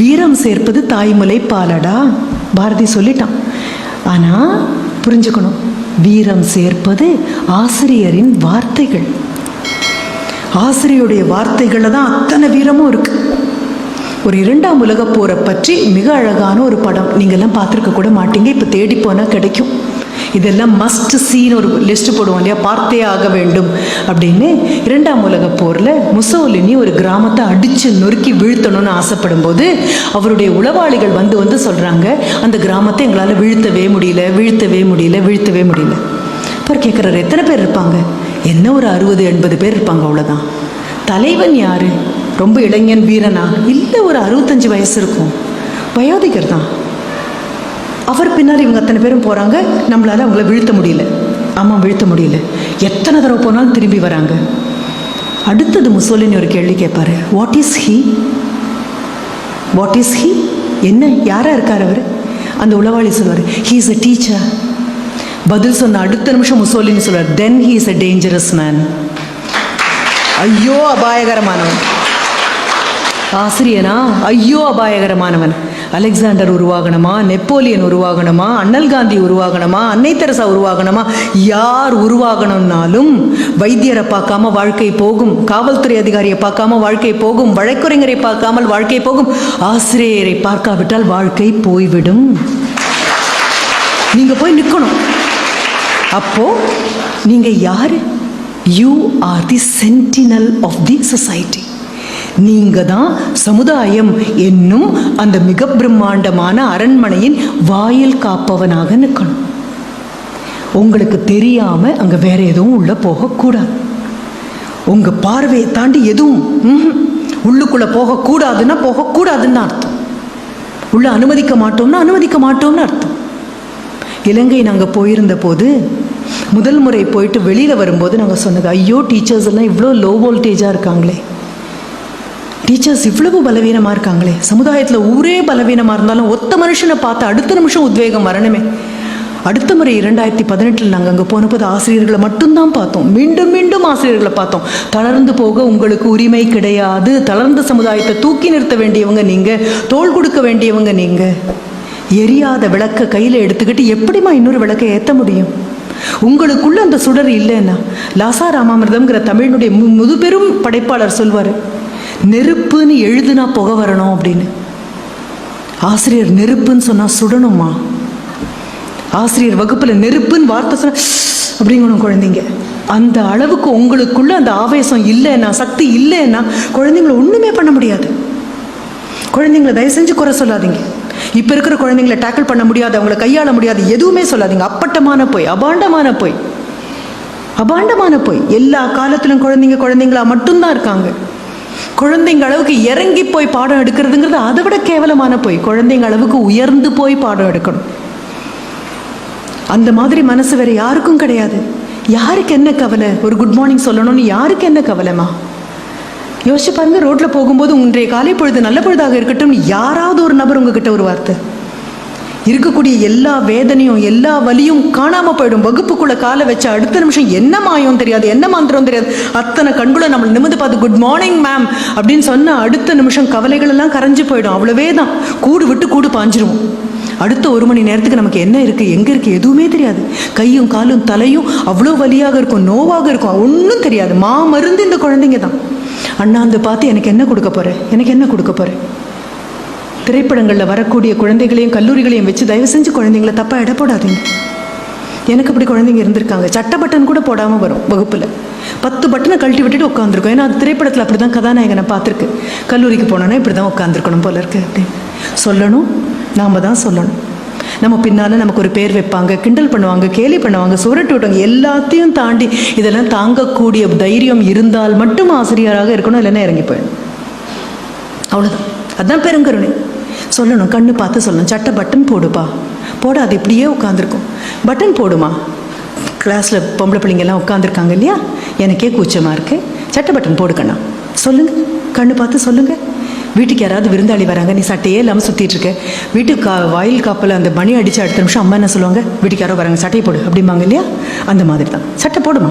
வீரம் சேர்ப்பது தாய்மலை பாலடா? பாரதி சொல்லிட்டான். ஆனால் புரிஞ்சுக்கணும். வீரம் சேர்ப்பது ஆசிரியரின் வார்த்தைகள். ஆசிரியருடைய வார்த்தைகளில் தான் அத்தனை வீரமும் இருக்கு. ஒரு இரண்டாம் உலகப் போரை பற்றி மிக அழகான ஒரு படம். நீங்கள்லாம் பார்த்துருக்க கூட மாட்டீங்க. இப்போ தேடி போனால் கிடைக்கும். இதெல்லாம் மஸ்ட் சீன் ஒரு லிஸ்ட் போடுவோம் இல்லையா? பார்த்தே ஆக வேண்டும் அப்படின்னு இரண்டாம் உலக போரில் முசோலினி ஒரு கிராமத்தை அடித்து நொறுக்கி வீழ்த்தணும்னு ஆசைப்படும் போது அவருடைய உளவாளிகள் வந்து வந்து சொல்கிறாங்க அந்த கிராமத்தை எங்களால் வீழ்த்தவே முடியல வீழ்த்தவே முடியல வீழ்த்தவே முடியல. அப்புறம் கேட்குறாரு எத்தனை பேர் இருப்பாங்க? என்ன ஒரு அறுபது எண்பது பேர் இருப்பாங்க அவ்வளோதான் தலைவன் யாரு? ரொம்ப இளைஞன் வீரனா? இல்லை ஒரு அறுபத்தஞ்சு வயசு இருக்கும். வயோதிகர் தான். அவர் பின்னால் இவங்க அத்தனை பேரும் போகிறாங்க நம்மளால் அவங்கள வீழ்த்த முடியல. ஆமாம் வீழ்த்த முடியல. எத்தனை தடவை போனாலும் திரும்பி வராங்க. அடுத்தது முசோலினி ஒரு கேள்வி கேட்பாரு. What is he what is he என்ன? யாராக இருக்கார் அவர்? அந்த உளவாளி சொல்வார் ஹீ இஸ் அ டீச்சர் பதில் சொன்ன அடுத்த நிமிஷம் முசோலின்னு சொல்வார் then he is a dangerous man ஐயோ அபாயகரமானவன் ஆசிரியனா? ஐயோ அபாயகரமானவன். அலெக்சாண்டர் உருவாகணுமா? நெப்போலியன் உருவாகணுமா? அண்ணல் காந்தி உருவாகணுமா? அன்னை தெரசா உருவாகணுமா? யார் உருவாகணும்னாலும் வைத்தியரை பார்க்காம வாழ்க்கை போகும் காவல்துறை அதிகாரியை பார்க்காம வாழ்க்கை போகும் வழக்குரைஞரை பார்க்காமல் வாழ்க்கை போகும் ஆசிரியரை பார்க்காவிட்டால் வாழ்க்கை போய்விடும். நீங்க போய் நிற்கணும் அப்போ நீங்க யாரு? You are the sentinel of the society நீங்க தான் சமுதாயம் என்னும் அந்த மிக பிரம்மாண்டமான அரண்மனையின் வாயில் காப்பவனாக நிற்கணும். உங்களுக்கு தெரியாம அங்க வேற எதுவும் உள்ள போகக்கூடாது உங்க பார்வையை தாண்டி எதுவும் உள்ளுக்குள்ள போகக்கூடாதுன்னா போகக்கூடாதுன்னு அர்த்தம். உள்ள அனுமதிக்க மாட்டோம்னா அனுமதிக்க மாட்டோம்னு அர்த்தம். இலங்கை நாங்கள் போயிருந்த போது முதல் முறை போயிட்டு வெளியில் வரும்போது நாங்கள் சொன்னது ஐயோ டீச்சர்ஸ் எல்லாம் இவ்வளோ லோ வோல்டேஜாக இருக்காங்களே. டீச்சர்ஸ் இவ்வளவு பலவீனமாக இருக்காங்களே. சமுதாயத்தில் ஊரே பலவீனமாக இருந்தாலும் ஒத்த மனுஷனை பார்த்து அடுத்த நிமிஷம் உத்வேகம் வரணுமே. அடுத்த முறை இரண்டாயிரத்தி பதினெட்டில் நாங்கள் அங்கே போனபோது ஆசிரியர்களை மட்டும்தான் பார்த்தோம். மீண்டும் மீண்டும் ஆசிரியர்களை பார்த்தோம். தளர்ந்து போக உங்களுக்கு உரிமை கிடையாது. தளர்ந்த சமுதாயத்தை தூக்கி நிறுத்த வேண்டியவங்க நீங்கள் தோள் கொடுக்க வேண்டியவங்க நீங்கள் எரியாத விளக்க கையில் எடுத்துக்கிட்டு எப்படிம்மா இன்னொரு விளக்கை ஏற்ற முடியும்? உங்களுக்குள்ள அந்த சுடர் இல்லைன்னா லாசா ராமாமிர்தம்ங்கிற தமிழினுடைய மு முதுபெரும் படைப்பாளர் சொல்வார் நெருப்புன்னு எழுதுனா புகை வரணும் அப்படின்னு. ஆசிரியர் நெருப்புன்னு சொன்னால் சுடணுமா ஆசிரியர் வகுப்பில் நெருப்புன்னு வார்த்தை சொன்ன அப்படிங்கணும் குழந்தைங்க. அந்த அளவுக்கு உங்களுக்குள்ள அந்த ஆவேசம் இல்லைன்னா சக்தி இல்லைன்னா குழந்தைங்கள ஒன்றுமே பண்ண முடியாது. குழந்தைங்கள தயவு செஞ்சு குறை சொல்லாதீங்க. இப்போ இருக்கிற குழந்தைங்கள டேக்கிள் பண்ண முடியாது அவங்கள கையாள முடியாது எதுவுமே சொல்லாதீங்க. அப்பட்டமான போய் அபாண்டமான போய். அபாண்டமான போய். எல்லா காலத்திலும் குழந்தைங்க குழந்தைங்களா மட்டும்தான் இருக்காங்க. குழந்தைங்க அளவுக்கு இறங்கி போய் பாடம் எடுக்கிறதுங்கிறது அதை விட கேவலமான போய். குழந்தைங்க அளவுக்கு உயர்ந்து போய் பாடம் எடுக்கணும். அந்த மாதிரி மனசு வேற யாருக்கும் கிடையாது. யாருக்கு என்ன கவலை? ஒரு குட் மார்னிங் சொல்லணும்னு யாருக்கு என்ன கவலைமா யோசிச்சு பாருங்க ரோட்ல போகும்போது இன்றைய காலை பொழுது நல்ல பொழுதாக இருக்கட்டும் யாராவது ஒரு நபர் உங்ககிட்ட ஒரு வார்த்தை. இருக்கக்கூடிய எல்லா வேதனையும் எல்லா வலியும் காணாம போயிடும். வகுப்புக்குள்ள காலை வச்ச அடுத்த நிமிஷம் என்ன மாயம் தெரியாது என்ன மந்திரம் தெரியாது. அத்தனை கண்குள்ள நம்மளை நிமிந்து பார்த்து குட் மார்னிங் மேம் அப்படின்னு சொன்னால் அடுத்த நிமிஷம் கவலைகள் எல்லாம் கரைஞ்சு போயிடும். அவ்வளவே தான் கூடு விட்டு கூடு பாஞ்சிருவோம். அடுத்த ஒரு மணி நேரத்துக்கு நமக்கு என்ன இருக்கு எங்க இருக்கு எதுவுமே தெரியாது. கையும் காலும் தலையும் அவ்வளோ வலியாக இருக்கும் நோவாக இருக்கும். ஒன்றும் தெரியாது. மா மருந்து இந்த குழந்தைங்க தான். அண்ணாந்து பார்த்து எனக்கு என்ன கொடுக்க போகிறேன் எனக்கு என்ன கொடுக்க போகிறேன் திரைப்படங்களில் வரக்கூடிய குழந்தைகளையும் கல்லூரிகளையும் வச்சு தயவு செஞ்சு குழந்தைங்களை தப்பாக எடை போடாதீங்க எனக்கு அப்படி குழந்தைங்க இருந்திருக்காங்க. சட்ட பட்டன் கூட போடாமல் வரும் வகுப்பில். பத்து பட்டனை கழட்டி விட்டுட்டு உட்காந்துருக்கோம் ஏன்னா அது திரைப்படத்தில் அப்படி தான் கதாநாயகனை பார்த்துருக்கு. கல்லூரிக்கு போனோன்னா இப்படி தான் உட்காந்துருக்கணும் போல இருக்கு அப்படின்னு. சொல்லணும். நாம் தான் சொல்லணும். நம்ம பின்னால் நமக்கு ஒரு பேர் வைப்பாங்க கிண்டல் பண்ணுவாங்க கேலி பண்ணுவாங்க சுரட்டு விட்டாங்க எல்லாத்தையும் தாண்டி இதெல்லாம் தாங்கக்கூடிய தைரியம் இருந்தால் மட்டும் ஆசிரியராக இருக்கணும் இல்லைன்னா இறங்கி போயிடணும். அவ்வளோதான் அதான் பெருங்கருணை. சொல்லணும் கண்ணு பார்த்து சொல்லணும். சட்டை பட்டன் போடுப்பா. போட அது இப்படியே உட்காந்துருக்கும் பட்டன் போடுமா? கிளாஸில் பொம்பளை பிள்ளைங்கெல்லாம் உட்காந்துருக்காங்க இல்லையா? எனக்கே கூச்சமாக இருக்குது சட்டை பட்டன் போடுக்கண்ணா சொல்லுங்க. கண்ணு பார்த்து சொல்லுங்க. வீட்டுக்கு யாராவது விருந்தாளி வராங்க நீ சட்டையே இல்லாமல் சுற்றிட்டு இருக்க. வீட்டுக்கு கா வாயில் காப்பில் அந்த மணி அடித்து அடுத்த நிமிஷம் அம்மா என்ன சொல்லுவாங்க? வீட்டுக்கு யாரோ வராங்க சட்டையை போடு அப்படிம்பாங்க இல்லையா? அந்த மாதிரி தான் சட்டை போடுமா?